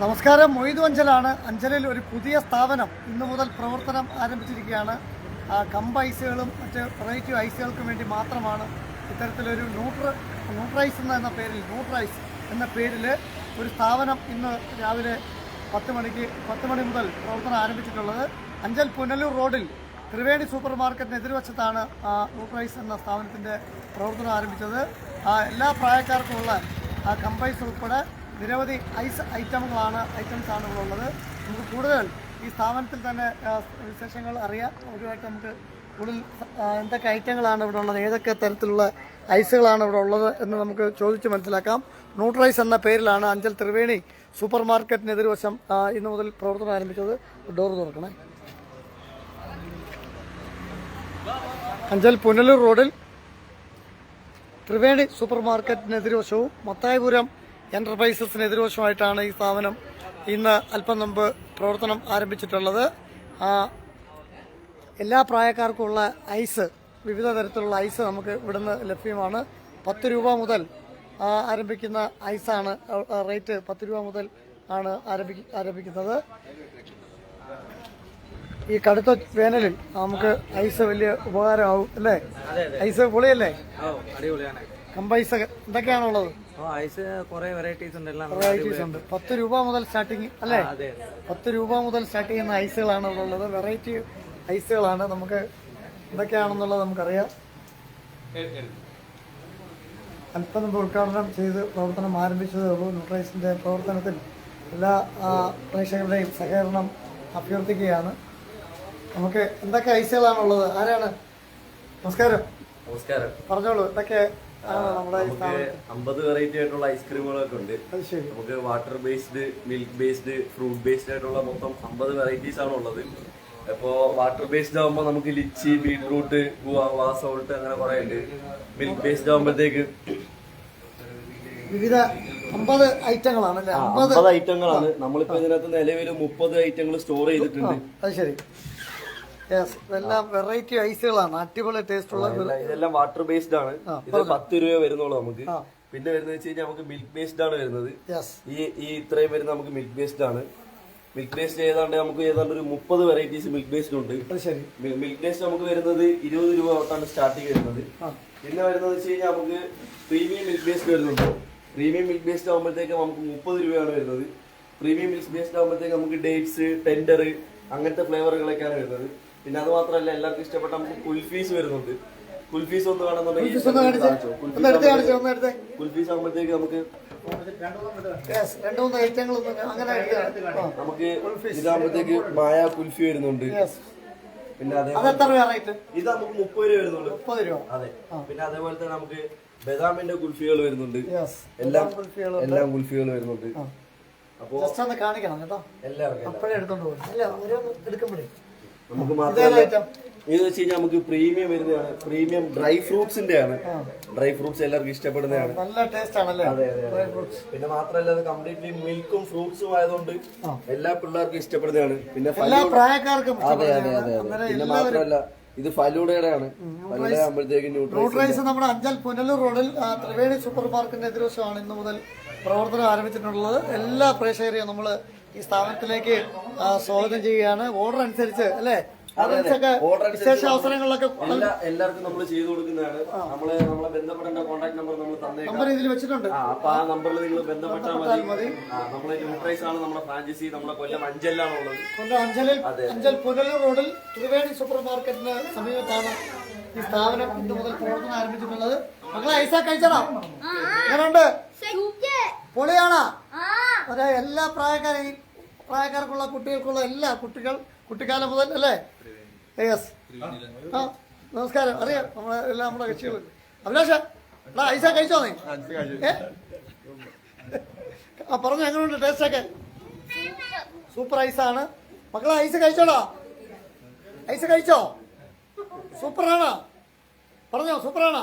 നമസ്കാരം മൊയ്തു അഞ്ചലാണ്. അഞ്ചലിൽ ഒരു പുതിയ സ്ഥാപനം ഇന്നു മുതൽ പ്രവർത്തനം ആരംഭിച്ചിരിക്കുകയാണ്. കമ്പ് ഐസുകളും മറ്റ് വെറൈറ്റി ഐസുകൾക്കും വേണ്ടി മാത്രമാണ് ഇത്തരത്തിലൊരു ന്യൂട്ര ന്യൂട്രൈസ് എന്ന പേരിൽ ന്യൂട്രൈസ് എന്ന പേരിൽ ഒരു സ്ഥാപനം ഇന്ന് രാവിലെ പത്ത് മണിക്ക് പത്ത് മണി മുതൽ പ്രവർത്തനം ആരംഭിച്ചിട്ടുള്ളത്. അഞ്ചൽ പുനലൂർ റോഡിൽ ത്രിവേണി സൂപ്പർ മാർക്കറ്റിന് എതിർവശത്താണ് ന്യൂട്രൈസ് എന്ന സ്ഥാപനത്തിന്റെ പ്രവർത്തനം ആരംഭിച്ചത്. എല്ലാ പ്രായക്കാർക്കുമുള്ള കമ്പൈസ് ഉൾപ്പെടെ നിരവധി ഐസ് ഐറ്റമുകളാണ് ഐറ്റംസ് ആണ് ഉള്ളത് നമുക്ക് കൂടുതൽ ഈ സ്ഥാപനത്തിൽ തന്നെ വിശേഷങ്ങൾ അറിയാം ഒരുമായിട്ട് നമുക്ക് കൂടുതൽ എന്തൊക്കെ ഐറ്റങ്ങളാണ് ഇവിടെ ഉള്ളത് ഏതൊക്കെ തരത്തിലുള്ള ഐസുകളാണ് ഇവിടെ ഉള്ളത് എന്ന് നമുക്ക് ചോദിച്ച് മനസ്സിലാക്കാം. ന്യൂട്രൈസ് എന്ന പേരിലാണ് അഞ്ചൽ ത്രിവേണി സൂപ്പർ മാർക്കറ്റിന് എതിർവശം ഇന്ന് മുതൽ പ്രവർത്തനം ആരംഭിച്ചത്. ഡോർ തുറക്കണേ. അഞ്ചൽ പുനലൂർ റോഡിൽ ത്രിവേണി സൂപ്പർ മാർക്കറ്റിന് എതിർവശവും മത്തായപുരം എന്റർപ്രൈസസിന് എതിർവശമായിട്ടാണ് ഈ സ്ഥാപനം ഇന്ന് അല്പം മുമ്പ് പ്രവർത്തനം ആരംഭിച്ചിട്ടുള്ളത്. ആ, എല്ലാ പ്രായക്കാർക്കുമുള്ള ഐസ് വിവിധ തരത്തിലുള്ള ഐസ് നമുക്ക് ഇവിടുന്ന് ലഭ്യമാണ്. പത്ത് രൂപ മുതൽ ആരംഭിക്കുന്ന ഐസാണ് റേറ്റ് പത്ത് രൂപ മുതൽ ആണ് ആരംഭിക്ക ആരംഭിക്കുന്നത്. ഈ കടുത്ത വേനലിൽ നമുക്ക് ഐസ് വലിയ ഉപകാരമാവും അല്ലേ? ഐസ് പൊളിയല്ലേ? കമ്പൈസ് എന്തൊക്കെയാണുള്ളത്? വെറൈറ്റീസ് ഉണ്ട് എല്ലാം വെറൈറ്റീസ് ഉണ്ട്. പത്ത് രൂപ മുതൽ സ്റ്റാർട്ടിങ് അല്ലേ? അതെ പത്ത് രൂപ മുതൽ സ്റ്റാർട്ട് ചെയ്യുന്ന ഐസുകളാണ് ഇവിടെ ഉള്ളത്. വെറൈറ്റി ഐസുകളാണ് നമുക്ക് എന്തൊക്കെയാണെന്നുള്ളത് നമുക്കറിയാം. അല്പം മുമ്പ് ഉദ്ഘാടനം ചെയ്ത് പ്രവർത്തനം ആരംഭിച്ചതേ ഉള്ളൂ. ന്യൂട്രൈസിന്റെ പ്രവർത്തനത്തിൽ എല്ലാ പ്രേക്ഷകരുടെയും സഹകരണം അഭ്യർത്ഥിക്കുകയാണ്. നമുക്ക് എന്തൊക്കെ ഐസുകളാണുള്ളത്? ആരാണ്? നമസ്കാരം. നമസ്കാരം. പറഞ്ഞോളൂ എന്തൊക്കെ നമുക്ക്? അമ്പത് വെറൈറ്റി ആയിട്ടുള്ള ഐസ്ക്രീമുകളൊക്കെ ഉണ്ട്. നമുക്ക് water based milk based fruit based ആയിട്ടുള്ള മൊത്തം അമ്പത് വെറൈറ്റീസ് ആണ് ഉള്ളത്. അപ്പോ വാട്ടർ ബേസ്ഡ് ആകുമ്പോൾ നമുക്ക് ലിച്ചി ബീട്രൂട്ട് ഗുവാവ സോൾട്ട് അങ്ങനെ കുറെ ഉണ്ട്. മിൽക്ക് ബേസ്ഡ് ആകുമ്പോഴത്തേക്ക് വിവിധ അമ്പത് ഐറ്റങ്ങളാണ് അമ്പത് ഐറ്റങ്ങളാണ്. നമ്മളിപ്പോ ഇതിനകത്ത് നിലവിൽ മുപ്പത് ഐറ്റങ്ങൾ സ്റ്റോർ ചെയ്തിട്ടുണ്ട്. അത് ശരി. ഇതെല്ലാം വെറൈറ്റി ഐസുകളാണ്. അടിപൊളി ടേസ്റ്റ് ഉള്ള ഇതെല്ലാം- വാട്ടർ ബേസ്ഡ് ആണ്. ഇത് പത്ത് രൂപ വരുന്നുള്ളൂ നമുക്ക്. പിന്നെ വരുന്നത് വെച്ച് കഴിഞ്ഞാൽ നമുക്ക് മിൽക്ക് ബേസ്ഡ് ആണ് വരുന്നത്. ഈ ഈ ഇത്രയും വരുന്ന നമുക്ക് മിൽക്ക് ബേസ്ഡ് ആണ്. മിൽക്ക് ബേസ്ഡ് ഏതാണ്ട് നമുക്ക് ഏതാണ്ട് ഒരു മുപ്പത് വെറൈറ്റീസ് മിൽക്ക് ബേസ്ഡ് ഉണ്ട്. മിൽക്ക് ബേസ്ഡ് നമുക്ക് വരുന്നത് ഇരുപത് രൂപ തൊട്ടാണ് സ്റ്റാർട്ടിങ് വരുന്നത്. പിന്നെ വരുന്നത് വെച്ച് കഴിഞ്ഞാൽ നമുക്ക് പ്രീമിയം മിൽക്ക് ബേസ്ഡ് വരുന്നുണ്ട്. പ്രീമിയം മിൽക്ക് ബേസ്ഡ് ആകുമ്പോഴത്തേക്ക് നമുക്ക് മുപ്പത് രൂപയാണ് വരുന്നത്. പ്രീമിയം മിൽക്ക് ബേസ്ഡ് ആകുമ്പോഴത്തേക്ക് നമുക്ക് ഡേറ്റ്സ് ടെൻഡർ അങ്ങനത്തെ ഫ്ലേവറുകളൊക്കെയാണ് വരുന്നത്. പിന്നെ അത് മാത്രമല്ല എല്ലാവർക്കും ഇഷ്ടപ്പെട്ട നമുക്ക് കുൽഫീസ് വരുന്നുണ്ട്. കുൽഫീസ് ഒന്ന് കാണുന്നുണ്ടെങ്കിൽ കുൽഫീസ് ആകുമ്പോഴത്തേക്ക് നമുക്ക്. നമുക്ക് ഇതാകുമ്പോഴത്തേക്ക് മായ കുൽഫി വരുന്നുണ്ട്. പിന്നെ ഇത് നമുക്ക് മുപ്പത് രൂപ വരുന്നുണ്ട്. മുപ്പത് രൂപ. അതെ. പിന്നെ അതേപോലെ തന്നെ നമുക്ക് ബദാമിന്റെ കുൽഫികൾ വരുന്നുണ്ട്. എല്ലാം. എല്ലാം കുൽഫികൾ വരുന്നുണ്ട്. അപ്പോ കാണിക്കണം കേട്ടോ. എല്ലാവർക്കും അപ്പോഴേ എടുത്തോണ്ട് പോകും. അല്ല എടുക്കുമ്പോഴേ. നമുക്ക് മാത്രമല്ല ഇത് വെച്ച് കഴിഞ്ഞാൽ നമുക്ക് പ്രീമിയം വരുന്നതാണ്. പ്രീമിയം ഡ്രൈ ഫ്രൂട്ട്സിന്റെ ആണ് ഡ്രൈ ഫ്രൂട്ട്സ് എല്ലാവർക്കും ഇഷ്ടപ്പെടുന്നതാണ്. നല്ല ടേസ്റ്റ് ആണല്ലേ ഡ്രൈ ഫ്രൂട്ട്സ് പിന്നെ മാത്രമല്ല അത് കംപ്ലീറ്റ്ലി മിൽക്കും ഫ്രൂട്ട്സും ആയതുകൊണ്ട് എല്ലാ പിള്ളേർക്കും ഇഷ്ടപ്പെടുന്നതാണ്. പിന്നെ അതെ അതെ അതെ അതെ. പിന്നെ മാത്രമല്ല ഇത് ഫലൂഡയുടെ ആണ് ഫലൂഡ ആകുമ്പോഴത്തേക്ക് ന്യൂട്രൈസ് നമ്മുടെ അഞ്ചൽ പുനലൂർ റോഡിൽ ത്രിവേണി സൂപ്പർ മാർക്കറ്റിന്റെ എതിർവശമാണ് ഇന്ന് മുതൽ പ്രവർത്തനം ആരംഭിച്ചിട്ടുള്ളത്. എല്ലാ പ്രേക്ഷകരെയും നമ്മൾ ഈ സ്ഥാപനത്തിലേക്ക് സ്വാഗതം ചെയ്യുകയാണ്. ഓർഡർ അനുസരിച്ച് അല്ലേ? ഓർഡർ വിശേഷ അവസരങ്ങളിലൊക്കെ എല്ലാവർക്കും നമ്മൾ ചെയ്തു കൊടുക്കുന്നതാണ്. നമ്മൾ നമ്മളെ ബന്ധപ്പെടേണ്ട കോൺടാക്ട് നമ്പർ നമ്മൾ തന്നേക്കാം. നമ്പർ ഇതിൽ വെച്ചിട്ടുണ്ട്. ആ അപ്പൊ ആ നമ്പറിൽ നിങ്ങൾ ബന്ധപ്പെട്ടാൽ മതി. നമ്മളെ ന്യൂട്രൈസ് ആണ് നമ്മുടെ ഫ്രാഞ്ചൈസി നമ്മുടെ കൊല്ലം അഞ്ചലാണുള്ളത് ഉള്ളത് കൊല്ലം അഞ്ചലിൽ അഞ്ചൽ പുനലൂർ റോഡിൽ ത്രിവേണി സൂപ്പർ മാർക്കറ്റിന് സമീപത്താണ് ഈ സ്ഥാപനം ഇന്ന് മുതൽ പ്രവർത്തനം ആരംഭിച്ചിട്ടുള്ളത്. മക്കളെ ഐസ കഴിച്ചടാ എങ്ങനെയുണ്ട് പൊളിയാണോ? അതെ എല്ലാ പ്രായക്കാരെയും പ്രായക്കാർക്കുള്ള കുട്ടികൾക്കുള്ള എല്ലാ കുട്ടികൾ കുട്ടിക്കാലം മുതൽ അല്ലേ? യെസ് ആ നമസ്കാരം. അറിയാം. നമ്മളെ എല്ലാം നമ്മുടെ കക്ഷികൾ അഭിലാഷ എടാ ഐസ കഴിച്ചോ നീ? ഏ? ആ പറഞ്ഞു എങ്ങനെയുണ്ട് ടേസ്റ്റ് ഒക്കെ? സൂപ്പർ ഐസാണ് മക്കളെ ഐസ് കഴിച്ചോടാ? ഐസ് കഴിച്ചോ? സൂപ്പറാണോ പറഞ്ഞോ സൂപ്പറാണോ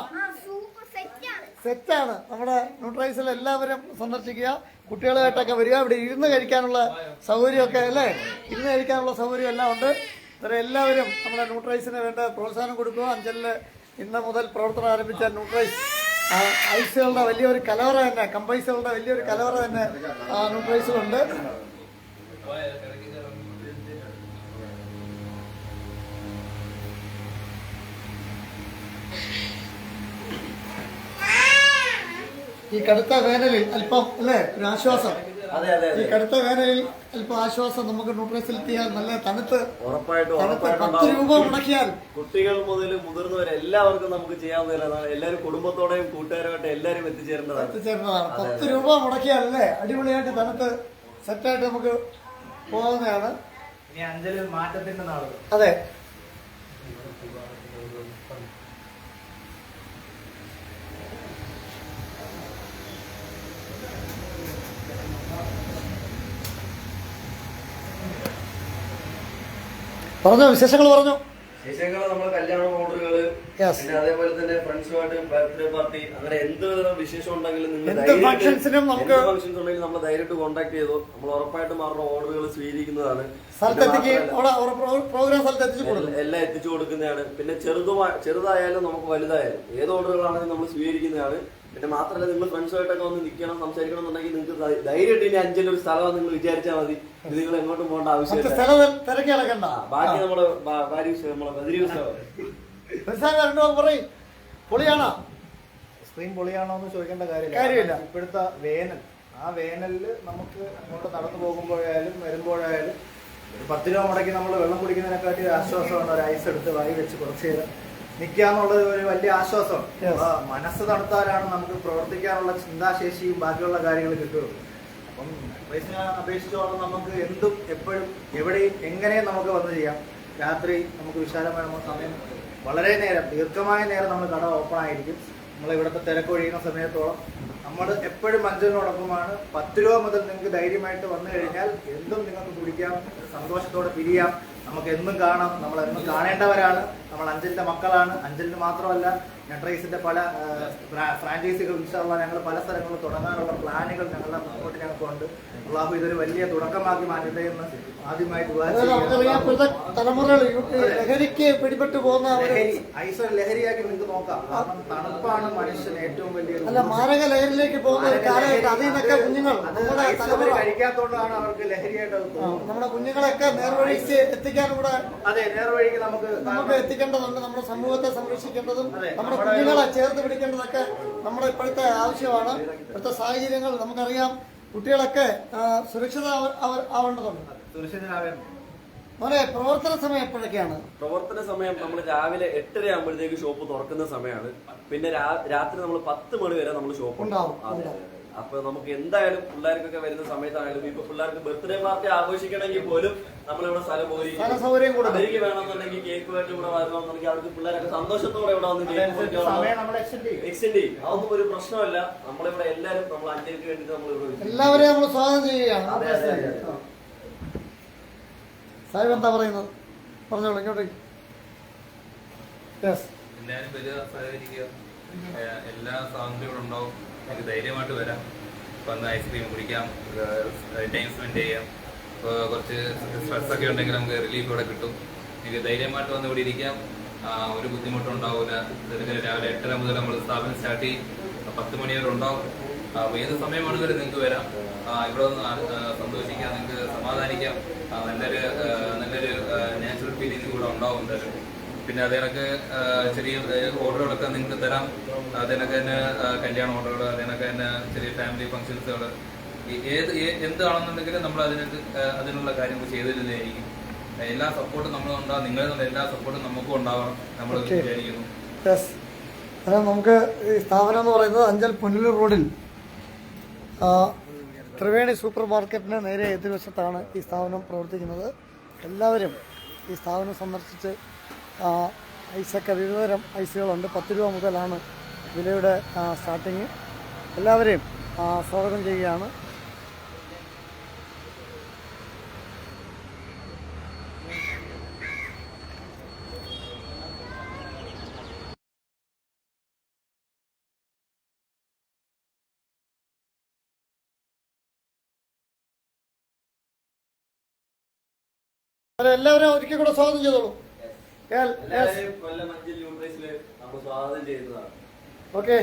സെറ്റാണ് നമ്മുടെ ന്യൂട്രൈസിൽ എല്ലാവരും സന്ദർശിക്കുക. കുട്ടികളുമായിട്ടൊക്കെ വരിക. ഇവിടെ ഇരുന്ന് കഴിക്കാനുള്ള സൗകര്യമൊക്കെ അല്ലേ? ഇരുന്ന് കഴിക്കാനുള്ള സൗകര്യം എല്ലാം ഉണ്ട്. ഇത്ര എല്ലാവരും നമ്മുടെ ന്യൂട്രൈസിന് വേണ്ട പ്രോത്സാഹനം കൊടുക്കുക. അഞ്ചലിൽ ഇന്ന് മുതൽ പ്രവർത്തനം ആരംഭിച്ച ന്യൂട്രൈസ് ഐസുകളുടെ വലിയൊരു കലവറ തന്നെ കമ്പൈസുകളുടെ വലിയൊരു കലവറ തന്നെ ന്യൂട്രൈസിലുണ്ട് ഈ കടുത്ത വേനലിൽ അല്പം അല്ലേ? ഒരു ആശ്വാസം. അതെ അതെ ഈ കടുത്ത വേനലിൽ അല്പം ആശ്വാസം നമുക്ക് ന്യൂട്രസിൽ എത്തിയാൽ നല്ല തണുത്ത് പത്ത് രൂപ. മുടക്കിയാൽ. കുട്ടികൾ മുതൽ മുതിർന്നവർ എല്ലാവർക്കും നമുക്ക് ചെയ്യാവുന്നതാണ് എല്ലാവരും കുടുംബത്തോടെയും കൂട്ടുകാരുമായിട്ട് എല്ലാവരും എത്തിച്ചേരേണ്ടതാണ്. എത്തിച്ചേരുന്നതാണ് പത്ത് രൂപ മുടക്കിയാൽ അല്ലേ? അടിപൊളിയായിട്ട് തണുത്ത് സെറ്റായിട്ട് നമുക്ക് പോകുന്നതാണ് ഇനി അഞ്ചലിൽ മാറ്റത്തിന്റെ നാളുകൾ. അതെ. പറഞ്ഞോ വിശേഷങ്ങൾ പറഞ്ഞോ? വിഷയങ്ങൾ നമ്മൾ കല്യാണ ഓർഡറുകൾ Yes. പിന്നെ അതേപോലെ തന്നെ ഫ്രണ്ട്സുമായിട്ട് ബർത്ത്ഡേ പാർട്ടി അങ്ങനെ എന്ത് വിധം വിശേഷം ഉണ്ടെങ്കിലും നിങ്ങൾ നമുക്ക് നമ്മൾ ധൈര്യമായിട്ട് കോൺടാക്ട് ചെയ്തു. നമ്മൾ ഉറപ്പായിട്ടും അവരുടെ ഓർഡറുകൾ സ്വീകരിക്കുന്നതാണ്. സ്ഥലത്തെത്തിക്ക് പിന്നെ അവിടെ അവിടെ പ്രോ- സ്ഥലത്ത് എത്തിച്ചു എല്ലാം കൊടുക്കുന്നതാണ്. പിന്നെ ചെറുതുമായ ചെറുതായാലും നമുക്ക് വലുതായാലും ഏത് ഓർഡറുകളാണെങ്കിലും നമ്മൾ സ്വീകരിക്കുന്നതാണ്. പിന്നെ മാത്രമല്ല നിങ്ങൾ ഫ്രണ്ട്സുമായിട്ടൊക്കെ വന്ന് നിൽക്കണം സംസാരിക്കണം എന്നുണ്ടെങ്കിൽ നിങ്ങൾക്ക് ധൈര്യമായിട്ട് ഇനി അഞ്ചിൽ ഒരു സ്ഥലം നിങ്ങൾ വിചാരിച്ചാൽ മതി. ഇത് നിങ്ങൾ എങ്ങോട്ടും പോകേണ്ട ആവശ്യമില്ല. ബാക്കി നമ്മൾ ഭാര്യ നമ്മളെ ബദരി പറയും. പൊളിയാണോ? സ്ക്രീൻ പൊളിയാണോ എന്ന് ചോദിക്കേണ്ട കാര്യമില്ല. ഇപ്പോഴത്തെ വേനൽ. ആ വേനലിൽ നമുക്ക് അങ്ങോട്ട് നടന്നു പോകുമ്പോഴായാലും വരുമ്പോഴായാലും ഒരു പത്ത് രൂപ മുടക്കി നമ്മൾ വെള്ളം കുടിക്കുന്നതിനെക്കാട്ടി ഒരു ആശ്വാസമാണ് ഒരു ഐസ് എടുത്ത് വായി വെച്ച് കുറച്ച് നേരം നിൽക്കാന്നുള്ളത് ഒരു വലിയ ആശ്വാസം. മനസ്സ് തണുത്താലാണ് നമുക്ക് പ്രവർത്തിക്കാനുള്ള ചിന്താശേഷിയും ബാക്കിയുള്ള കാര്യങ്ങൾ കിട്ടുള്ളൂ. അപ്പം റേസിനെ അപേക്ഷിച്ചോളം നമുക്ക് എന്തും എപ്പോഴും എവിടെയും എങ്ങനെയും നമുക്ക് വന്ന് ചെയ്യാം. രാത്രി നമുക്ക് വിശാലമായ നമുക്ക് സമയം വളരെ നേരം ദീർഘമായ നേരം നമ്മൾ കട ഓപ്പൺ ആയിരിക്കും. നമ്മൾ ഇവിടുത്തെ തിരക്കൊഴിയുന്ന സമയത്തോളം നമ്മൾ എപ്പോഴും മഞ്ചലിനോടൊപ്പമാണ് പത്ത് രൂപ മുതൽ നിങ്ങൾക്ക് ധൈര്യമായിട്ട് വന്നു കഴിഞ്ഞാൽ എന്തും നിങ്ങൾക്ക് കുടിക്കാം സന്തോഷത്തോടെ പിരിയാം. നമുക്ക് എന്നും കാണാം നമ്മൾ എന്നും കാണേണ്ടവരാണ്. നമ്മൾ അഞ്ചലിന്റെ മക്കളാണ്. അഞ്ചലിന് മാത്രമല്ല നെട്രൈസിന്റെ പല ഫ്രാഞ്ചൈസികൾ ഇൻഷാള്ള ഞങ്ങൾ പല സ്ഥലങ്ങളിൽ തുടങ്ങാനുള്ള പ്ലാനുകൾ ഞങ്ങളുടെ മുന്നോട്ട് ഞങ്ങൾക്കുണ്ട് അള്ളാഹു ഇതൊരു വലിയ തുടക്കമാക്കി മാറ്റട്ടെ എന്ന് ആദ്യമായി ലഹരിക്ക് പിടിപെട്ട് പോകുന്ന ലഹരി ഐസ് ലഹരിയാക്കി നിങ്ങൾക്ക് നോക്കാം. കാരണം തണുപ്പാണ് മനുഷ്യൻ ഏറ്റവും വലിയ അല്ല മാരക ലഹരിയിലേക്ക് പോകുന്ന അതിൽ നിന്നൊക്കെ കുഞ്ഞുങ്ങൾ കഴിക്കാത്തോണ്ടാണ് അവർക്ക് ലഹരിയായിട്ട് നമ്മുടെ കുഞ്ഞുങ്ങളൊക്കെ നേർവഴിക്ക് എത്തിക്കാൻ കൂടെ അതെ നേർവഴിക്ക് നമുക്ക് നമുക്ക് എത്തിക്കേണ്ടതുണ്ട് നമ്മുടെ സമൂഹത്തെ സംരക്ഷിക്കേണ്ടതും നമ്മുടെ കുഞ്ഞുങ്ങളെ ചേർത്ത് പിടിക്കേണ്ടതൊക്കെ നമ്മുടെ ഇപ്പോഴത്തെ ആവശ്യമാണ്. ഇപ്പോഴത്തെ സാഹചര്യങ്ങൾ നമുക്കറിയാം. കുട്ടികളൊക്കെ സുരക്ഷിത ആവ- ആവ- ആവേണ്ടതുണ്ട്. മോനെ പ്രവർത്തന സമയം എപ്പോഴൊക്കെയാണ്? പ്രവർത്തന സമയം നമ്മൾ രാവിലെ എട്ടര ആകുമ്പോഴത്തേക്ക് ഷോപ്പ് തുറക്കുന്ന സമയമാണ്. പിന്നെ രാത്രി നമ്മൾ പത്ത് മണി വരെ നമ്മൾ ഷോപ്പ് ഉണ്ടാവും. അപ്പൊ നമുക്ക് എന്തായാലും പിള്ളേർക്കൊക്കെ വരുന്ന സമയത്താണെങ്കിലും ഇപ്പൊ പിള്ളേർക്ക് ബർത്ത്ഡേ പാർട്ടി ആഘോഷിക്കണമെങ്കിൽ പോലും നമ്മളിവിടെ സ്ഥലം പോയി സൗകര്യം കൊടുക്കും അവർക്ക് വേണമെന്നുണ്ടെങ്കിൽ കേക്ക് വേണ്ടി ഇവിടെ വരണമെന്നുണ്ടെങ്കിൽ അവർക്ക് പിള്ളേരൊക്കെ സന്തോഷത്തോടെ ഇവിടെ വന്ന് കേക്ക് നമ്മൾ എക്സ്റ്റെൻഡ് ചെയ്യും. അതൊന്നും ഒരു പ്രശ്നമല്ല. നമ്മളിവിടെ എല്ലാവരും നമ്മൾ അഞ്ചേക്ക് വേണ്ടി നമ്മൾ ഇവിടെ എല്ലാവരെയും നമ്മൾ സ്വാഗതം ചെയ്യുകയാണ്. സാഹിബ് എന്താ പറയുന്നത്? പറഞ്ഞോളൂ ഇങ്ങോട്ടേക്ക്. എല്ലാവരും വരിക സഹകരിക്കുക. എല്ലാ സ്വാതന്ത്ര്യങ്ങളും ഉണ്ടാവും. നമുക്ക് ധൈര്യമായിട്ട് വരാം. വന്ന് ഐസ്ക്രീം കുടിക്കാം ടൈം സ്പെൻഡ് ചെയ്യാം. ഇപ്പോൾ കുറച്ച് സ്ട്രെസ് ഒക്കെ ഉണ്ടെങ്കിൽ നമുക്ക് റിലീഫ് ഇവിടെ കിട്ടും. നിങ്ങൾക്ക് ധൈര്യമായിട്ട് വന്ന് ഇവിടെ ഇരിക്കാം. ഒരു ബുദ്ധിമുട്ടും ഉണ്ടാവില്ല ഇതിന് രാവിലെ എട്ടര മുതൽ നമ്മൾ സ്ഥാപനം സ്റ്റാർട്ട് ചെയ്യും. പത്ത് മണി വരെ ഉണ്ടാവും. അപ്പോൾ ഏത് സമയമാണെങ്കിലും നിങ്ങൾക്ക് വരാം. ഇവിടെ ഒന്ന് സന്തോഷിക്കാം നിങ്ങൾക്ക് സമാധാനിക്കാം. നല്ലൊരു നല്ലൊരു നാച്ചുറൽ ഫീലിംഗ് കൂടെ ഉണ്ടാവും എന്തായാലും. പിന്നെ അതിനൊക്കെ ചെറിയ ഓർഡറുകളൊക്കെ നിങ്ങൾക്ക് തരാം. അതിനൊക്കെ തന്നെ കല്യാണ ഓർഡറുകൾ അതിനൊക്കെ തന്നെ ചെറിയ ഫാമിലി ഫംഗ്ഷൻസുകൾ ഏത് എന്താണെന്നുണ്ടെങ്കിലും നമ്മൾ അതിനൊക്കെ അതിനുള്ള കാര്യങ്ങൾ ചെയ്തു തരുന്നതായിരിക്കും എല്ലാ സപ്പോർട്ടും നമ്മൾ നിങ്ങളിൽ നിന്നുള്ള എല്ലാ സപ്പോർട്ടും നമുക്കും ഉണ്ടാവണം. നമ്മൾ വിചാരിക്കുന്നു. നമുക്ക് ഈ സ്ഥാപനം എന്ന് പറയുന്നത് അഞ്ചൽ പുനലൂർ റോഡിൽ. ത്രിവേണി സൂപ്പർ മാർക്കറ്റിന് നേരെ എതിർവശത്താണ് ഈ സ്ഥാപനം പ്രവർത്തിക്കുന്നത്? എല്ലാവരും ഈ സ്ഥാപനം സന്ദർശിച്ച് ഐസൊക്കെ വിവിധതരം ഐസുകളുണ്ട്. പത്ത് രൂപ മുതലാണ് വിലയുടെ സ്റ്റാർട്ടിങ് എല്ലാവരെയും സ്വാഗതം ചെയ്യുകയാണ്. എല്ലാവരും ഒരിക്കൽ കൂടെ സ്വാഗതം ചെയ്തോളൂ. ഓക്കെ.